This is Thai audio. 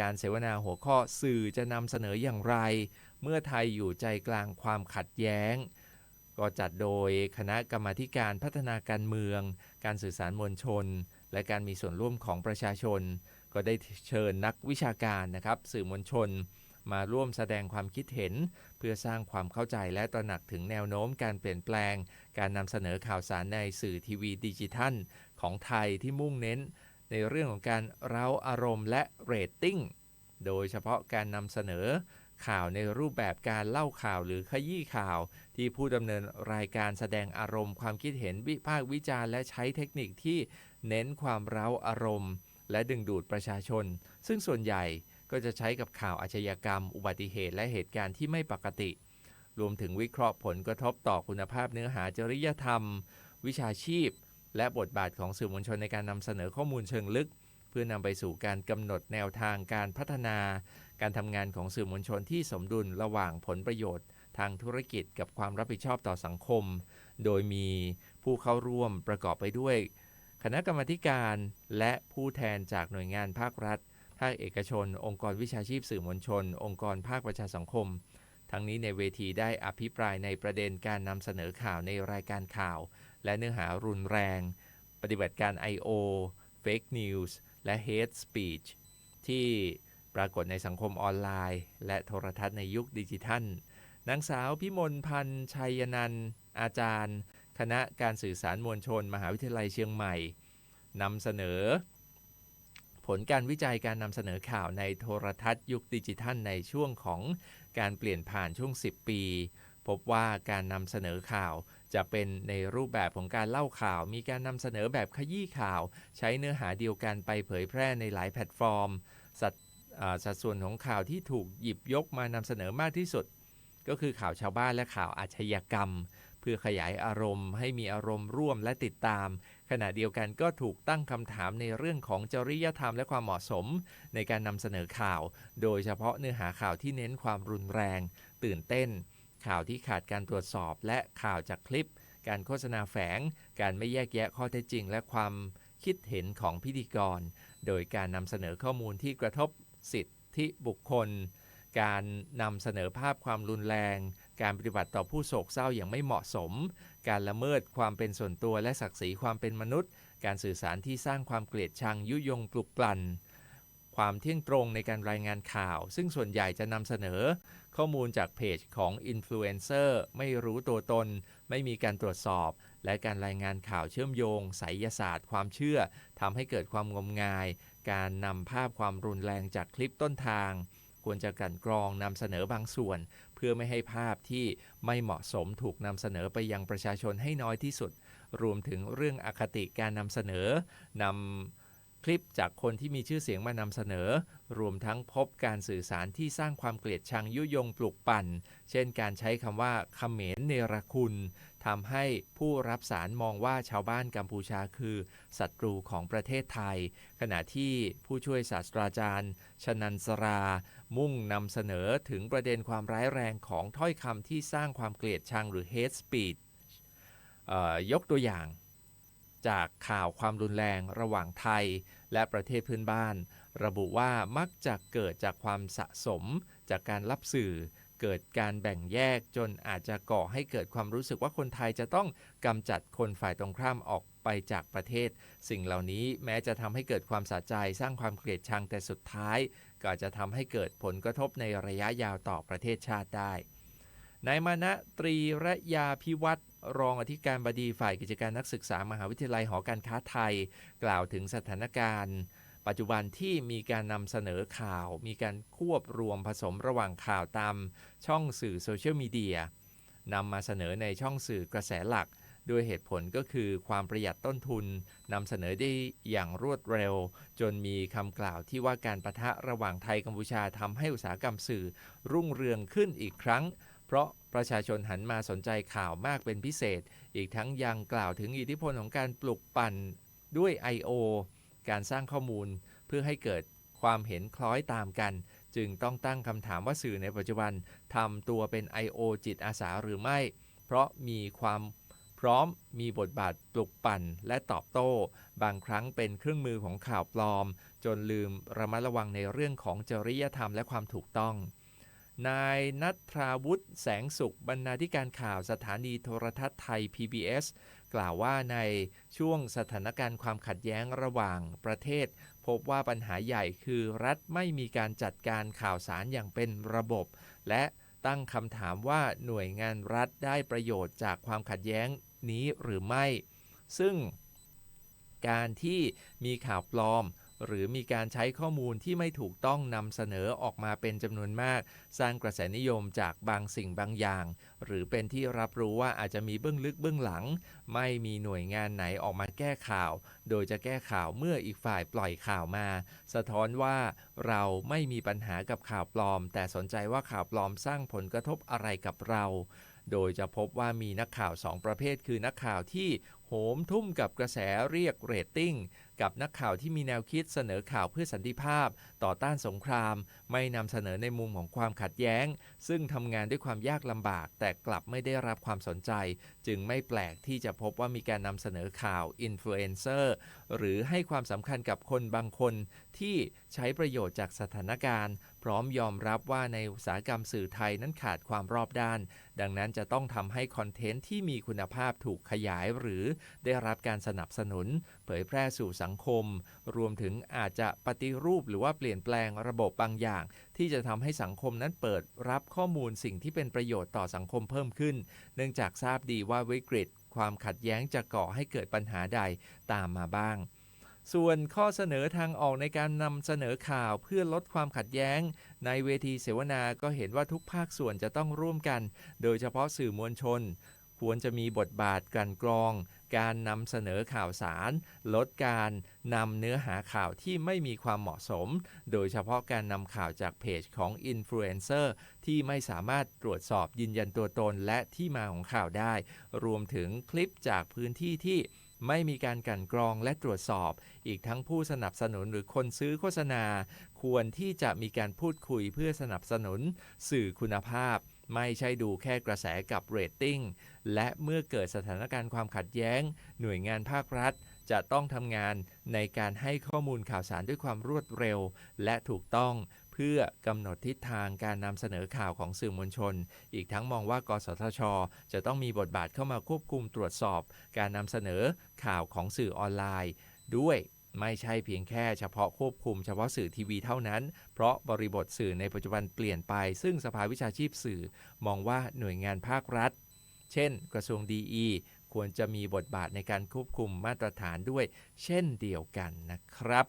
การเสวนาหัวข้อสื่อจะนำเสนออย่างไร เมื่อไทยอยู่ใจกลางความขัดแย้ง ก็จัดโดยคณะกรรมาการพัฒนาการเมือง การสื่อสารมวลชน และการมีส่วนร่วมของประชาชน ก็ได้เชิญนักวิชาการนะครับ สื่อมวลชน มาร่วมแสดงความคิดเห็น เพื่อสร้างความเข้าใจและตระหนักถึงแนวโน้มการเปลี่ยนแปลง การนำเสนอข่าวสารในสื่อทีวีดิจิทัล ของไทยที่มุ่งเน้น ในเรื่องของการเร้าอารมณ์และเรตติ้ง โดยเฉพาะการนำเสนอข่าวในรูปแบบการเล่าข่าวหรือขยี้ข่าว ที่ผู้ดำเนินรายการแสดงอารมณ์ความคิดเห็นวิพากษ์วิจารณ์และใช้เทคนิคที่เน้นความเร้าอารมณ์ และดึงดูดประชาชน ซึ่งส่วนใหญ่ก็จะใช้กับข่าวอาชญากรรม อุบัติเหตุและเหตุการณ์ที่ไม่ปกติ รวมถึงวิเคราะห์ผลกระทบต่อคุณภาพเนื้อหาจริยธรรม วิชาชีพ และบทบาทของสื่อมวลชนในการนำเสนอข้อมูลเชิงลึก เพื่อนำไปสู่การกำหนดแนวทางการพัฒนา การทำงานของสื่อมวลชนที่สมดุลระหว่างผลประโยชน์ ทางธุรกิจกับความรับผิดชอบต่อสังคม โดยมีผู้เข้าร่วมประกอบไปด้วย คณะกรรมการและผู้แทนจากหน่วยงานภาครัฐ ภาคเอกชน องค์กรวิชาชีพสื่อมวลชน องค์กรภาคประชาสังคม ทั้งนี้ในเวทีได้อภิปรายในประเด็นการนำเสนอข่าวในรายการข่าว และเนื้อหารุนแรง ปฏิบัติการ I.O. Fake News และ Hate Speech ที่ปรากฏในสังคมออนไลน์ และโทรทัศน์ในยุคดิจิทัล นางสาวพิมลพันธ์ชัยนันท์อาจารย์ คณะการสื่อสารมวลชน มหาวิทยาลัยเชียงใหม่นำเสนอ ผลการวิจัยการนำเสนอข่าวในโทรทัศน์ยุคดิจิทัลในช่วงของการเปลี่ยนผ่านช่วง 10 ปี พบว่าการนำเสนอข่าว จะเป็นในรูปแบบของการเล่าข่าว มีการนำเสนอแบบขยี้ข่าว ใช้เนื้อหาเดียวกันไปเผยแพร่ในหลายแพลตฟอร์ม สัดสัดส่วนของข่าวที่ถูกหยิบยกมานำเสนอมากที่สุด ก็คือข่าวชาวบ้านและข่าวอาชญากรรม เพื่อขยายอารมณ์ ให้มีอารมณ์ร่วมและติดตาม ขณะเดียวกันก็ถูกตั้งคำถามในเรื่องของจริยธรรมและความเหมาะสม ในการนำเสนอข่าว โดยเฉพาะเนื้อหาข่าวที่เน้นความรุนแรง ตื่นเต้น ข่าวที่ขาดการตรวจสอบ และข่าวจากคลิป การโฆษณาแฝง การไม่แยกแยะข้อเท็จจริง และความคิดเห็นของพิธีกร โดยการนำเสนอข้อมูลที่กระทบสิทธิบุคคล การนำเสนอภาพความรุนแรง การปฏิบัติต่อผู้โศกเศร้าอย่างไม่เหมาะสม การละเมิดความเป็นส่วนตัวและศักดิ์ศรีความเป็นมนุษย์ การสื่อสารที่สร้างความเกลียดชังยุยงปลุกปลั่น ความเที่ยงตรงในการรายงานข่าว ซึ่งส่วนใหญ่จะนำเสนอ ข้อมูลจากเพจของอินฟลูเอนเซอร์ไม่รู้ตัวตน ไม่มีการตรวจสอบ และการรายงานข่าวเชื่อมโยงไสยศาสตร์ ความเชื่อทำให้เกิดความงมงาย การนำภาพความรุนแรงจากคลิปต้นทาง ควรจะกันกรองนำเสนอบางส่วน เพื่อไม่ให้ภาพที่ไม่เหมาะสมถูกนำเสนอไปยังประชาชนให้น้อยที่สุด รวมถึงเรื่องอคติการนำเสนอนำ คลิปจากคนที่มีชื่อเสียงมานำเสนอ รวมทั้งพบการสื่อสารที่สร้างความเกลียดชังยุยงปลุกปั่น เช่นการใช้คำว่าเขมรเนรคุณทำให้ผู้รับสารมองว่าชาวบ้านกัมพูชาคือศัตรูของประเทศไทย ขณะที่ผู้ช่วยศาสตราจารย์ ชนันสรา มุ่งนำเสนอถึงประเด็นความร้ายแรงของถ้อยคำที่สร้างความเกลียดชังหรือ hate speech ยกตัวอย่าง จากข่าวความรุนแรงระหว่างไทย และประเทศเพื่อนบ้าน ระบุว่ามักจะเกิดจากความสะสม จากการรับสื่อ เกิดการแบ่งแยกจนอาจจะก่อให้เกิดความรู้สึกว่าคนไทยจะต้องกำจัดคนฝ่ายตรงข้ามออกไปจากประเทศ สิ่งเหล่านี้แม้จะทำให้เกิดความสะใจสร้างความเกลียดชังแต่สุดท้าย ก็จะทำให้เกิดผลกระทบในระยะยาวต่อประเทศชาติได้นายมานะตรีระยาพิวัตร รองอธิการบดีฝ่ายกิจการนักศึกษามหาวิทยาลัยหอการค้าไทย กล่าวถึงสถานการณ์ ปัจจุบันที่มีการนำเสนอข่าว มีการควบรวมผสมระหว่างข่าวตามช่องสื่อโซเชียลมีเดียนำมาเสนอในช่องสื่อกระแสหลักด้วยเหตุผลก็คือความประหยัดต้นทุนนำเสนอได้อย่างรวดเร็ว จนมีคำกล่าวที่ว่าการประทะระหว่างไทยกัมพูชาทำให้อุตสาหกรรมสื่อรุ่งเรืองขึ้นอีกครั้ง เพราะประชาชนหันมาสนใจข่าวมากเป็นพิเศษ อีกทั้งยังกล่าวถึงอิทธิพลของการปลุกปั่นด้วย I.O. การสร้างข้อมูลเพื่อให้เกิดความเห็นคล้อยตามกัน จึงต้องตั้งคำถามว่าสื่อในปัจจุบันทำตัวเป็น I.O. จิตอาสาหรือไม่ เพราะมีความพร้อมมีบทบาทปลุกปั่นและตอบโต้ บางครั้งเป็นเครื่องมือของข่าวปลอมจจนลืมระมัดระวังในเรื่องของจริยธรรมและความถูกต้อง นายนัทราวุฒิแสงสุข บรรณาธิการข่าวสถานีโทรทัศน์ไทย PBS กล่าวว่าในช่วงสถานการณ์ความขัดแย้งระหว่างประเทศ พบว่าปัญหาใหญ่คือรัฐไม่มีการจัดการข่าวสารอย่างเป็นระบบ และตั้งคำถามว่าหน่วยงานรัฐได้ประโยชน์จากความขัดแย้งนี้หรือไม่ ซึ่งการที่มีข่าวปลอม หรือมีการใช้ข้อมูลที่ไม่ถูกต้องนำเสนอออกมาเป็นจำนวนมาก สร้างกระแสนิยมจากบางสิ่งบางอย่าง หรือเป็นที่รับรู้ว่าอาจจะมีเบื้องลึกเบื้องหลัง ไม่มีหน่วยงานไหนออกมาแก้ข่าว โดยจะแก้ข่าวเมื่ออีกฝ่ายปล่อยข่าวมา สะท้อนว่าเราไม่มีปัญหากับข่าวปลอม แต่สนใจว่าข่าวปลอมสร้างผลกระทบอะไรกับเราโดยจะพบว่ามีนักข่าวสองประเภท คือนักข่าวที่ โหมทุ่มกับกระแสเรียกเรตติ้ง กับนักข่าวที่มีแนวคิดเสนอข่าวเพื่อสันติภาพ ต่อต้านสงคราม ไม่นำเสนอในมุมของความขัดแย้ง ซึ่งทำงานด้วยความยากลำบาก แต่กลับไม่ได้รับความสนใจ จึงไม่แปลกที่จะพบว่ามีการนำเสนอข่าวอินฟลูเอนเซอร์หรือให้ความสำคัญกับคนบางคน ที่ใช้ประโยชน์จากสถานการณ์ พร้อมยอมรับว่าในอุตสาหกรรมสื่อไทยนั้นขาดความรอบด้าน ดังนั้นจะต้องทำให้คอนเทนต์ที่มีคุณภาพถูกขยายหรือได้รับการสนับสนุน เผยแพร่สู่สังคม รวมถึงอาจจะปฏิรูปหรือว่าเปลี่ยนแปลงระบบบางอย่าง ที่จะทำให้สังคมนั้นเปิดรับข้อมูลสิ่งที่เป็นประโยชน์ต่อสังคมเพิ่มขึ้น เนื่องจากทราบดีว่าวิกฤต ความขัดแย้งจะก่อให้เกิดปัญหาใดตามมาบ้างส่วนข้อเสนอทางออกในการนำเสนอข่าวเพื่อลดความขัดแย้ง ในเวทีเสวนาก็เห็นว่าทุกภาคส่วนจะต้องร่วมกัน โดยเฉพาะสื่อมวลชน ควรจะมีบทบาทกันกรอง การนำเสนอข่าวสาร ลดการนำเนื้อหาข่าวที่ไม่มีความเหมาะสม โดยเฉพาะการนำข่าวจากเพจของอินฟลูเอนเซอร์ที่ไม่สามารถตรวจสอบยืนยันตัวตนและที่มาของข่าวได้ รวมถึงคลิปจากพื้นที่ที่ไม่มีการกันกรองและตรวจสอบ อีกทั้งผู้สนับสนุนหรือคนซื้อโฆษณา ควรที่จะมีการพูดคุยเพื่อสนับสนุน สื่อคุณภาพ ไม่ใช่ดูแค่กระแสกับเรตติ้ง และเมื่อเกิดสถานการณ์ความขัดแย้ง หน่วยงานภาครัฐ จะต้องทำงานในการให้ข้อมูลข่าวสารด้วยความรวดเร็ว และถูกต้องเพื่อกำหนดทิศทางการนำเสนอข่าวของสื่อมวลชน อีกทั้งมองว่ากสทช จะต้องมีบทบาทเข้ามาควบคุมตรวจสอบ การนำเสนอข่าวของสื่อออนไลน์ ด้วย ไม่ใช่เพียงแค่เฉพาะควบคุมเฉพาะสื่อทีวีเท่านั้น เพราะบริบทสื่อในปัจจุบันเปลี่ยนไป ซึ่งสภาวิชาชีพสื่อมองว่าหน่วยงานภาครัฐ เช่น กระทรวงดีควรจะมีบทบาทในการควบคุมมาตรฐานด้วย เช่นเดียวกันนะครับ